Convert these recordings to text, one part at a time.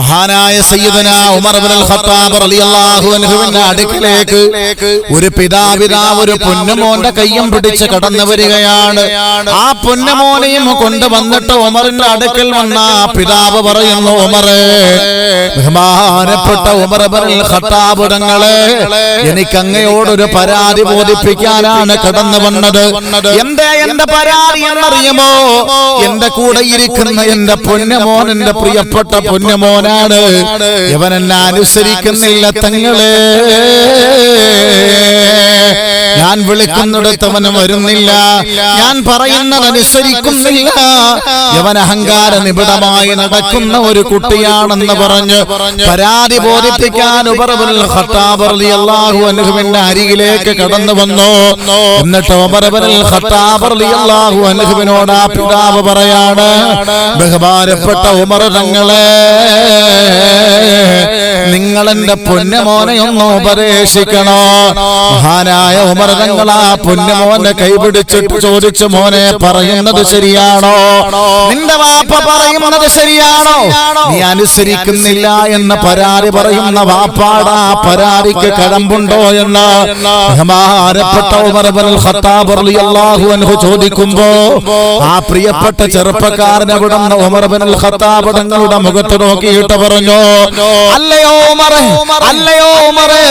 മഹാനായ സയ്യിദന ഉമർ ഇബ്നുൽ ഖത്താബ് റളിയല്ലാഹു അൻഹുവിന്റെ അടുക്കലേക്ക് ഒരു പിതാവിതാ ഒരു പൊന്നുമോന്റെ കയ്യും പിടിച്ച് കടന്നു വരികയാണ്. ആ പൊന്നുമോനെയും കൊണ്ടുവന്നിട്ട് ഉമറിന്റെ അടുക്കൽ വന്ന പിതാവ് പറയുന്നു ഉമറേ ബഹുമാനപ്പെട്ട ഉമർ ഇബ്നുൽ ഖത്താബ് തങ്ങളെ എനിക്ക് അങ്ങയോടൊരു പരാതി ബോധിപ്പിക്കാനാണ് കടന്നു വന്നത്. എന്താ എന്റെ പരാതി എന്നറിയുമോ? എന്റെ കൂടെ ഇരിക്കുന്ന എന്റെ പൊന്നുമോൻ എന്റെ പ്രിയപ്പെട്ട പൊന്നുമോനാണ് ഇവൻ എന്നെ അനുസരിക്കുന്നില്ല തങ്ങളെ. ഞാൻ വിളിക്കുന്നിടത്തവന് വരുന്നില്ല. ഞാൻ പറയുന്നതനുസരിക്കുന്നില്ല. ഇവൻ അഹങ്കാര നിബിഡമായി നടക്കുന്ന ഒരു കുട്ടിയാണെന്ന് പറഞ്ഞ് പരാതി ബോധിപ്പിക്കാൻ അൻഹുവിന്റെ അരികിലേക്ക് കടന്നു വന്നു. എന്നിട്ട് അൻഹുവിനോട് ആ പിതാവ് പറയാണ് ബഹുമാനപ്പെട്ട ഉമർ തങ്ങളെ നിങ്ങൾ എന്റെ പൊന്നുമോനെ ഒന്ന് ഉപദേശിക്കണോ? മഹാനായ ഉമർ തങ്ങൾ ആ പൊന്നുമോനെ കൈപിടിച്ചിട്ട് ചോദിച്ചു മോനെ പറയുന്നത് ശരിയാണോ? നിന്റെ വാപ്പ പറയുന്നത് ശരിയാണോ? നീ അനുസരിക്കുന്നില്ല എന്ന് പരാതി പറയുന്ന വാപ്പാടാ പരാതിക്ക് കഴമ്പുണ്ടോ എന്ന് ചോദിക്കുമ്പോ ആ പ്രിയപ്പെട്ട ചെറുപ്പക്കാരൻ അവിടുന്ന് ഉമർ ഇബ്നുൽ ഖത്താബ് തങ്ങളുടെ മുഖത്ത് നോക്കിയിട്ട് പറഞ്ഞു അല്ലയോ ഉമറേ അല്ലയോ ഉമറേ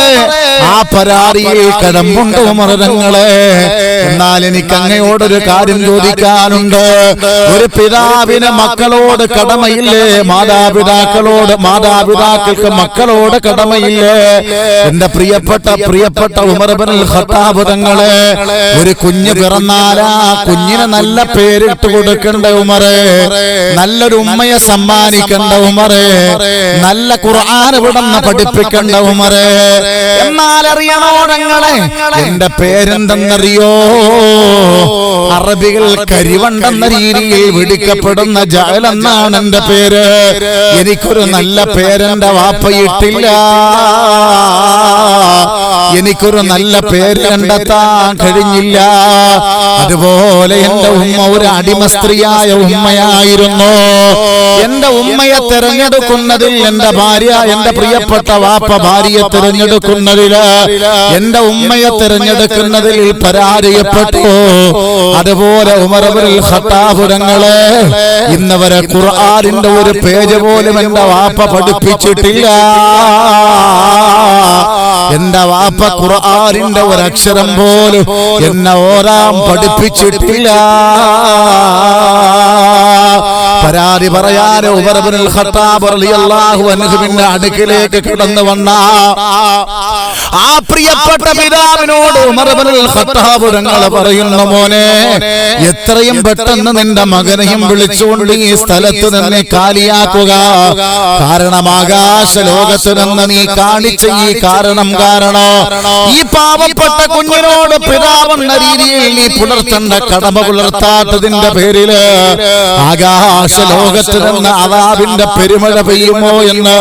ആ പരാതിയിൽ കടമ്പുണ്ട് ഉമർ തങ്ങളെ എന്നാൽ എനിക്ക് അങ്ങയോടൊരു കാര്യം ചോദിക്കാനുണ്ട്. ഒരു പിതാവിന് മക്കളോട് കടമയില്ലേ? മാതാപിതാക്കളോട് മാതാപിതാക്കൾക്ക് മക്കളോട് കടമയില്ലേ? എന്റെ പ്രിയപ്പെട്ട പ്രിയപ്പെട്ട ഉമർ ഇബ്നുൽ ഖത്താബ് തങ്ങളെ ഒരു കുഞ്ഞ് പിറന്നാലാ കുഞ്ഞിന് നല്ല പേരിട്ട് കൊടുക്കണ്ട ഉമറേ. നല്ലൊരു ഉമ്മയെ സമ്മാനിക്കണ്ട ഉമറേ. നല്ല ഖുർആൻ ഇവിടുന്ന് പഠിപ്പിക്കണ്ട ഉമറേ. എന്നാൽ അറിയണോ എന്റെ പേരെന്തെന്നറിയോ? അറബികൾ കരിവണ്ടെന്ന രീതിയിൽ വിളിക്കപ്പെടുന്ന ജാൽ എന്നാണ് എന്റെ പേര്. എനിക്കൊരു നല്ല പേരെന്റെ വാപ്പയിട്ടില്ല. എനിക്കൊരു നല്ല പേര് കണ്ടെത്താൻ കഴിഞ്ഞില്ല. അതുപോലെ എന്റെ ഉമ്മ ഒരു അടിമ സ്ത്രീയായ ഉമ്മയായിരുന്നു. എന്റെ ഉമ്മയെ തെരഞ്ഞെടുക്കുന്നതിൽ എന്റെ ഭാര്യ എന്റെ പ്രിയപ്പെട്ട വാപ്പ ഭാര്യയെ തെരഞ്ഞെടുക്കുന്നതിൽ എന്റെ ഉമ്മയെ തെരഞ്ഞെടുക്കുന്നതിൽ പരാജയപ്പെട്ടു. അതുപോലെ ഉമറബുൽ ഖത്താപുരങ്ങളെ ഇന്നവരെ ഖുർആാനിന്റെ ഒരു പേജ് പോലും എന്റെ വാപ്പ പഠിപ്പിച്ചിട്ടില്ല. എന്റെ വാപ്പ ഖുർആാനിന്റെ ഒരു അക്ഷരം പോലും എന്നെ ഓരാൻ പഠിപ്പിച്ചിട്ടില്ല. പരാതി പറയാനോ ഉമർബിനുൽ ഖത്താബ് റളിയല്ലാഹു അൻഹുവിന്റെ അടുക്കിലേക്ക് കടന്നു വന്ന? ആ പ്രിയപ്പെട്ട പിതാവിനോട് ഉമർബിനുൽ ഖത്താബ് തങ്ങൾ പറയുന്നു മോനെ എത്രയും പെട്ടെന്ന് നിന്റെ മകനെയും വിളിച്ചുകൊണ്ട് ഈ സ്ഥലത്ത് നിന്നെ കാലിയാക്കുക. കാരണം ആകാശ ലോകത്ത് നിന്ന് നീ കാണിച്ച ഈ കാരണം കാരണം ഈ പാവപ്പെട്ട കുഞ്ഞിനോട് പിതാവെന്ന രീതിയിൽ നീ പുലർത്തേണ്ട കടമ പുലർത്താത്തതിന്റെ പേരിൽ ആകാശ ലോകത്ത് നിന്ന് അതാവിന്റെ പെരുമഴ പെയ്യുമോ എന്ന്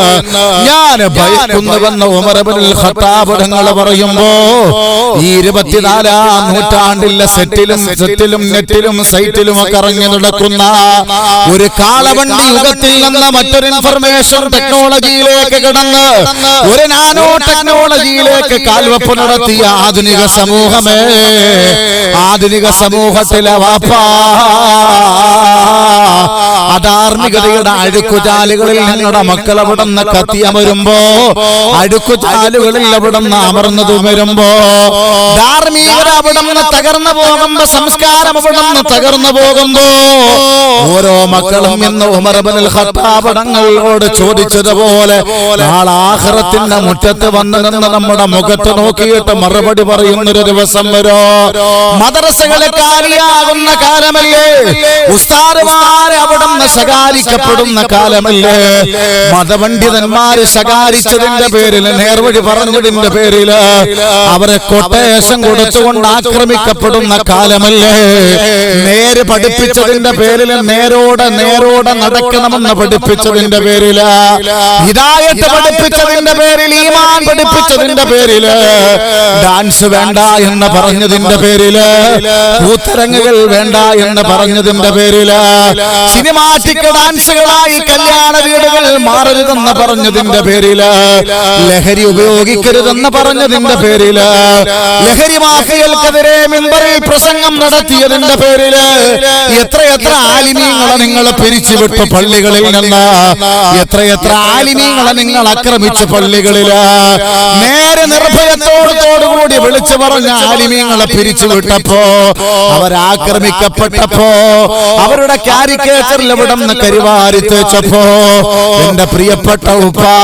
ഞാൻ ഭയക്കുന്നുവെന്ന് ഉമരബിൽ ഖത്താബ് തങ്ങൾ പറയുമ്പോ ഈ ഇരുപത്തിനാലാം നൂറ്റാണ്ടിലെ സെറ്റിലും സെറ്റിലും നെറ്റിലും സൈറ്റിലും ഒക്കെ ഇറങ്ങി നടക്കുന്ന ഒരു കാളവണ്ടി യുഗത്തിൽ നിന്ന് മറ്റൊരു ഇൻഫർമേഷൻ ടെക്നോളജിയിലേക്ക് കിടന്ന് ഒരു നാനോ ടെക്നോളജിയിലേക്ക് കാൽവെപ്പ് നടത്തിയ ആധുനിക സമൂഹമേ. ആധുനിക സമൂഹത്തിലെ വാപ്പാ. അധാർമികതയുടെ അഴുക്കുചാലുകളിൽ നിങ്ങളുടെ മക്കൾ അവിടെ നിന്ന് കത്തിയമരുമ്പോ അഴുക്കുചാലുകളിൽ അവിടെ നിന്ന് അമർന്നത് വരുമ്പോ ധാർമ്മികത അവിടെ നിന്ന് തകർന്നു പോകുമ്പോ സംസ്കാരം അവിടെ നിന്ന് തകർന്നു പോകുമ്പോ ഓരോ മക്കളും ഇന്ന് ഉമർബനിൽ ഹത്താപടങ്ങളോട് ചോദിച്ചതുപോലെ നാളാഹ്റത്തിന്റെ മുറ്റത്ത് വന്നു നിന്ന് നമ്മുടെ മുഖത്ത് നോക്കിയിട്ട് മറുപടി പറയുന്നൊരു ദിവസം വരോ. മദ്രസകളെ കാലിയാകുന്ന കാലമല്ലേ? ഉസ്താറുമാരെ അവിടുന്ന് ശകാരിക്കപ്പെടുന്ന കാലമല്ലേ? മതപണ്ഡിതന്മാര് ശകാരിച്ചതിന്റെ പേരിൽ നേർവഴി പറഞ്ഞതിന്റെ പേരിൽ അവരെ കൊട്ടേഷൻ കൊടുത്തുകൊണ്ട് ആക്രമിക്കപ്പെടുന്ന കാലമല്ലേ? നേര് പഠിപ്പിച്ചതിന്റെ പേരിൽ നേരോടെ നേരോടെ നടക്കണമെന്ന് പഠിപ്പിച്ചതിന്റെ പേരിൽ ഹിദായത്ത് പഠിപ്പിച്ചതിന്റെ പേരിൽ ഈമാൻ പഠിപ്പിച്ചതിന്റെ പേരിൽ ഡാൻസ് വേണ്ട എന്ന് പറഞ്ഞതിന്റെ പേരിൽ കൂത്തരങ്ങുകൾ വേണ്ട എന്ന് പറഞ്ഞതിന്റെ പേരിൽ സിനിമാറ്റിക് ഡാൻസുകളായി കല്യാണ വീടുകൾ മാറരുതെന്ന് പറഞ്ഞതിന്റെ പേരിൽ ലഹരി ഉപയോഗിക്കരുതെന്ന് പറഞ്ഞതിന്റെ പേരിൽ ലഹരി മാഫിയൽക്കെതിരെ മിമ്പറിൽ പ്രസംഗം നടത്തിയതിന്റെ പേരിൽ എത്രയെത്ര ആലിമീങ്ങളെ നിങ്ങൾ പിരിച്ചുവിട്ടു പള്ളികളിൽ നിന്ന്? എത്രയെത്ര ആലിമീങ്ങളെ നിങ്ങൾ ആക്രമിച്ചു പള്ളികളിൽ? നേരെ നിർഭയത്തോടത്തോടുകൂടി വിളിച്ചു പറഞ്ഞ ആലിമീങ്ങളെ പിരിച്ചുവിട്ടപ്പോ അവരാക്രമിക്കപ്പെട്ടപ്പോ അവരുടെ കാരിക്കേച്ചറിൽ ഇവിടെ നിന്ന് കരുവാരി തേച്ചപ്പോ എന്റെ പ്രിയപ്പെട്ട ഉപ്പാ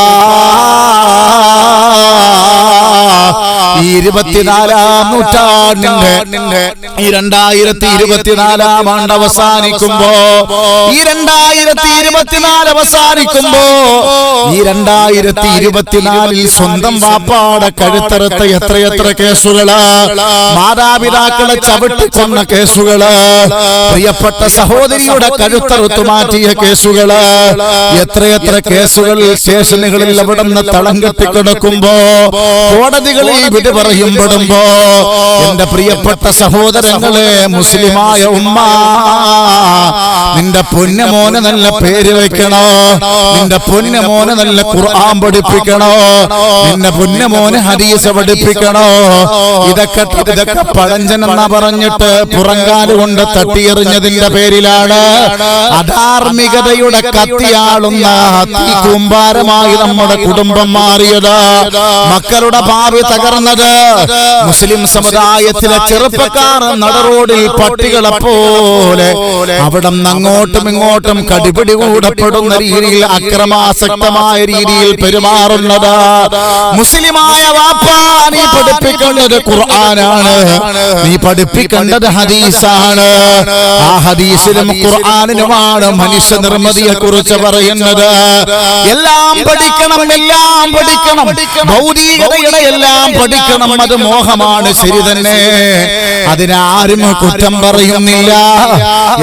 ഇരുപത്തിനാലാം നൂറ്റാണ്ടിന്റെ ഈ രണ്ടായിരത്തി ഇരുപത്തിനാലാം ആണ്ട് അവസാനിക്കുമ്പോ ഈ രണ്ടായിരത്തി ഇരുപത്തിനാല് അവസാനിക്കുമ്പോ ഈ രണ്ടായിരത്തി ഇരുപത്തിനാലിൽ സ്വന്തം വാപ്പാടെ കഴുത്തറുത്ത എത്രയെത്ര കേസുകൾ മാതാപിതാക്കളെ ചവിട്ടിക്കൊന്ന കേസുകൾ പ്രിയപ്പെട്ട സഹോദരിയുടെ കഴുത്തറുത്തു മാറ്റിയ കേസുകൾ എത്രയെത്ര കേസുകൾ സ്റ്റേഷനുകളിൽ അവിടെ നിന്ന് തളം കെട്ടിക്കിടക്കുമ്പോ കോടതികളിൽ വിധി പറയുമ്പോടുമ്പോ എന്റെ പ്രിയപ്പെട്ട സഹോദരങ്ങളെ മുസ്ലിമായ ഉമ്മ നിന്റെ പൊന്നമോനെ നല്ല പേര് വെക്കണോ നിന്റെ പൊന്നമോനെ നല്ല ഖുർആൻ പഠിപ്പിക്കണോ? നിന്റെ പൊന്നമോനെ ഹരീസ പഠിപ്പിക്കണോ? ഇതൊക്കെ ഇതൊക്കെ പഴഞ്ചനെന്നാ പറഞ്ഞിട്ട് പുറങ്കാൽ കൊണ്ട് തട്ടിയെറിഞ്ഞതിന്റെ പേരിലാണ്. അധാർമികതയുടെ കത്തിയാളുന്ന തീ കൂമ്പാരമായി നമ്മുടെ കുടുംബം മാറിയത്. മക്കളുടെ ഭാവി തകർന്നത് മുസ്ലിം സമുദായത്തിലെ ചെറുപ്പക്കാർ നടറോഡിൽ പട്ടികളെ പോലെ അവിടെ അങ്ങോട്ടും ഇങ്ങോട്ടും കടിപിടി കൂടപ്പെടുന്ന രീതിയിൽ അക്രമാസക്തമായ രീതിയിൽ പെരുമാറുന്നത്. മുസ്ലിമായ വാപ്പാ നീ പഠിപ്പിക്കേണ്ടത് ഖുർആനാണ്. നീ പഠിപ്പിക്കേണ്ടത് ഹദീസാണ്. ആ ഹദീസിലും ഖുർആാനിലുമാണ് മനുഷ്യ നിർമ്മിതിയെ കുറിച്ച് പറയുന്നത്. എല്ലാം പഠിക്കണം എല്ലാം പഠിക്കണം. ഭൗതികതയുടെ എല്ലാം പഠിക്കണം. അത് മോഹമാണ് ശരി തന്നെ. അതിനാരും കുറ്റം പറയുന്നില്ല.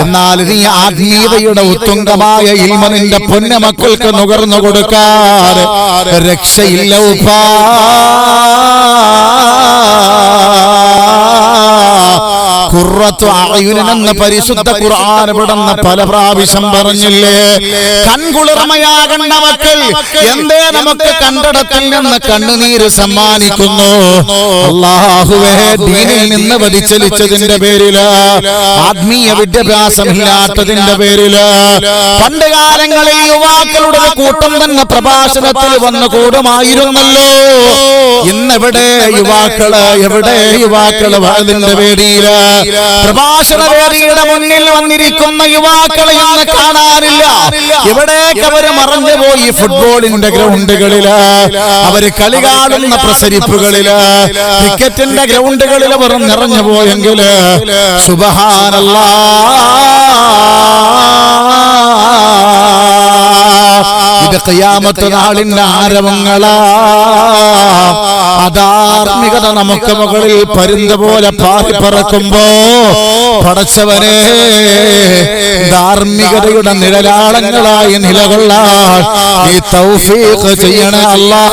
എന്നാൽ നീ ആത്മീയതയുടെ ഉത്തുംഗമായ ഇൽമ നിന്റെ പൊന്ന മക്കൾക്ക് നുകർന്നു കൊടുക്കാതെ രക്ഷയില്ല ഉപ്പാ. അഅയുനെന്ന പരിശുദ്ധ ഖുർആൻ ഇവിടുന്ന് പല പ്രാവശ്യം പറഞ്ഞില്ലേ? കൺകുളിർമയാകണ്ട മക്കൾ എന്തേ നമുക്ക് കണ്ടിടത്തിൽ നിന്ന് കണ്ണുനീര് സമ്മാനിക്കുന്നു. അള്ളാഹുവേ ദീനിൽ നിന്ന് വ്യതിചലിച്ചതിന്റെ പേരിൽ. ആത്മീയ വിദ്യാഭ്യാസമില്ലാത്തതിന്റെ പേരിൽ. പണ്ട് കാലങ്ങളിൽ യുവാക്കളുടെ കൂട്ടം തന്നെ പ്രഭാഷണത്തിൽ വന്നു കൂടുമായിരുന്നല്ലോ. ഇന്നെവിടെ യുവാക്കൾ എവിടെ യുവാക്കൾ അതിന്റെ പേരിൽ. പ്രഭാഷണ വേദിയുടെ മുന്നിൽ വന്നിരിക്കുന്ന യുവാക്കളെ ഇന്ന് കാണാനില്ല. എവിടേക്ക് അവർ മറഞ്ഞുപോയി ഫുട്ബോളിന്റെ ഗ്രൗണ്ടുകളിൽ അവർ കളി കാണുന്ന പ്രസരിപ്പുകളിൽ? ക്രിക്കറ്റിന്റെ ഗ്രൗണ്ടുകളിൽ അവർ നിറഞ്ഞു പോയെങ്കിൽ സുബഹാനല്ലാ. ഇത് ഖിയാമത്ത് നാളിന്റെ ആരവങ്ങളാ. അധാർമികത നമുക്ക് മുകളിൽ പരുന്ത പോലെ പാറി പറക്കുമ്പോ പടച്ചവനെ ധാർമ്മികതയുടെ നിഴലാളങ്ങളായി നിലകൊള്ളാൻ ഈ തൗഫീഖ് ചെയ്യണ അല്ലാ